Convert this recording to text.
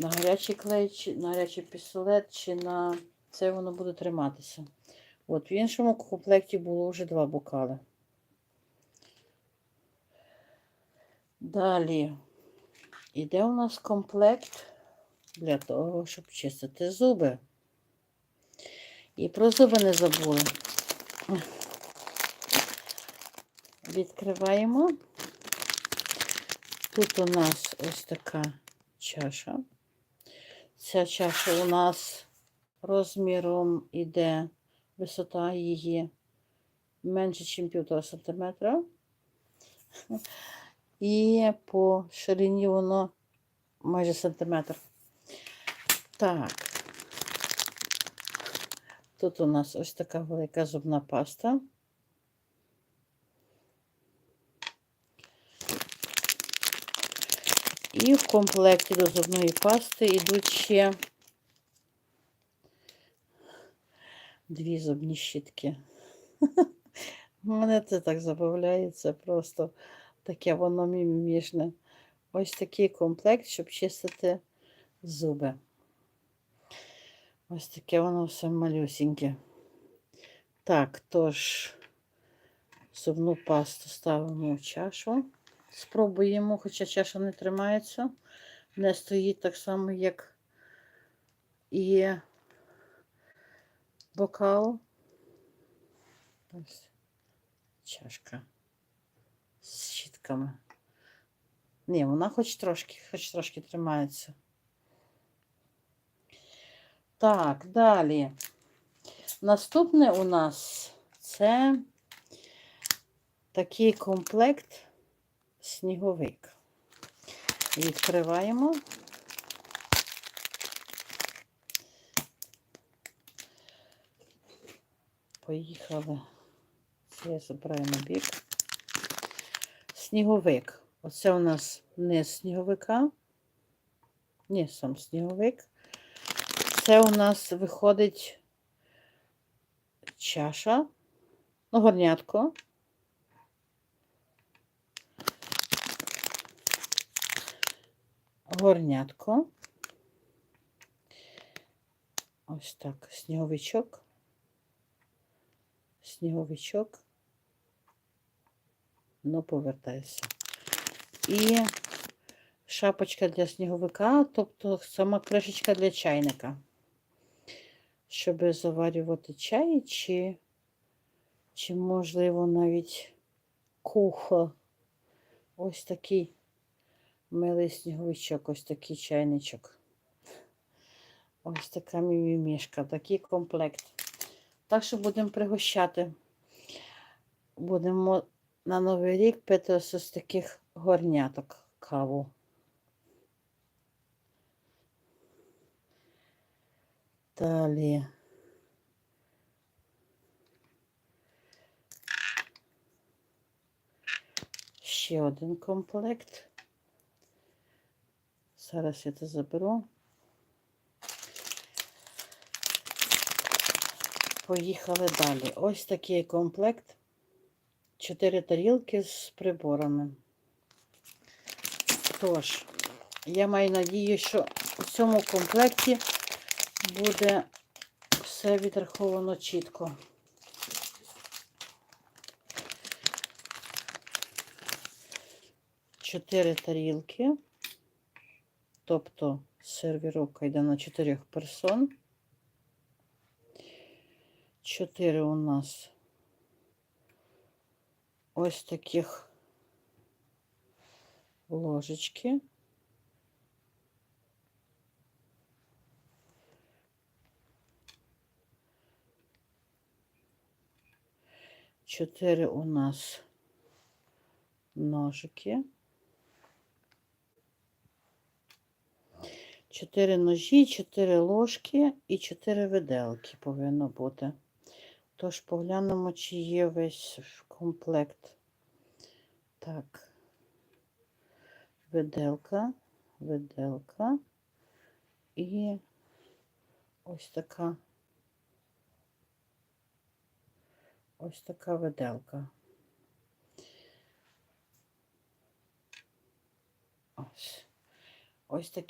на гарячий клей, чи на гарячий пістолет, чи на це воно буде триматися. От, в іншому комплекті було вже два бокали. Далі іде у нас комплект для того, щоб чистити зуби. І про зуби не забули. Відкриваємо. Тут у нас ось така чаша. Ця чаша у нас розміром іде висота її менше, ніж півтора сантиметра. І по ширині воно майже сантиметр. Так. Тут у нас ось така велика зубна паста. І в комплекті до зубної пасти йдуть ще дві зубні щітки. Мене це так забавляє, це просто таке воно мімішне. Ось такий комплект, щоб чистити зуби. Ось таке воно все малюсіньке. Так, тож, зубну пасту ставимо в чашу. Спробуємо, хоча чаша не тримається, не стоїть так само, як і бокал. Ось чашка з щітками. Ні, вона хоч трошки, хоч трошки тримається. Так, далі. Наступне у нас це такий комплект сніговик. Відкриваємо. Поїхали. Це на бік. Сніговик. Оце у нас не сніговика. Ні, сам сніговик. Це у нас виходить чаша, ну, горнятко. Горнятко. Ось так, сніговичок. Сніговичок. Ну, повертайся. І шапочка для сніговика, тобто сама кришечка для чайника. Щоб заварювати чай, чи, чи можливо, навіть кухо. Ось такий милий сніговичок, ось такий чайничок. Ось така мімімішка, такий комплект. Так що будемо пригощати. Будемо на Новий рік пити ось з таких горняток каву. Далі. Ще один комплект. Зараз я це заберу. Поїхали далі. Ось такий комплект. Чотири тарілки з приборами. Тож, я маю надію, що у цьому комплекті буде все відраховано чітко. Чотири тарілки, тобто сервіровка йде на чотирьох персон. Чотири у нас ось таких ложечки. Чотири у нас ножики. Чотири ножі, чотири ложки і чотири виделки повинно бути. Тож поглянемо, чи є весь комплект. Так, виделка, виделка і ось така. Ось така виделка. Ось. Ось такі.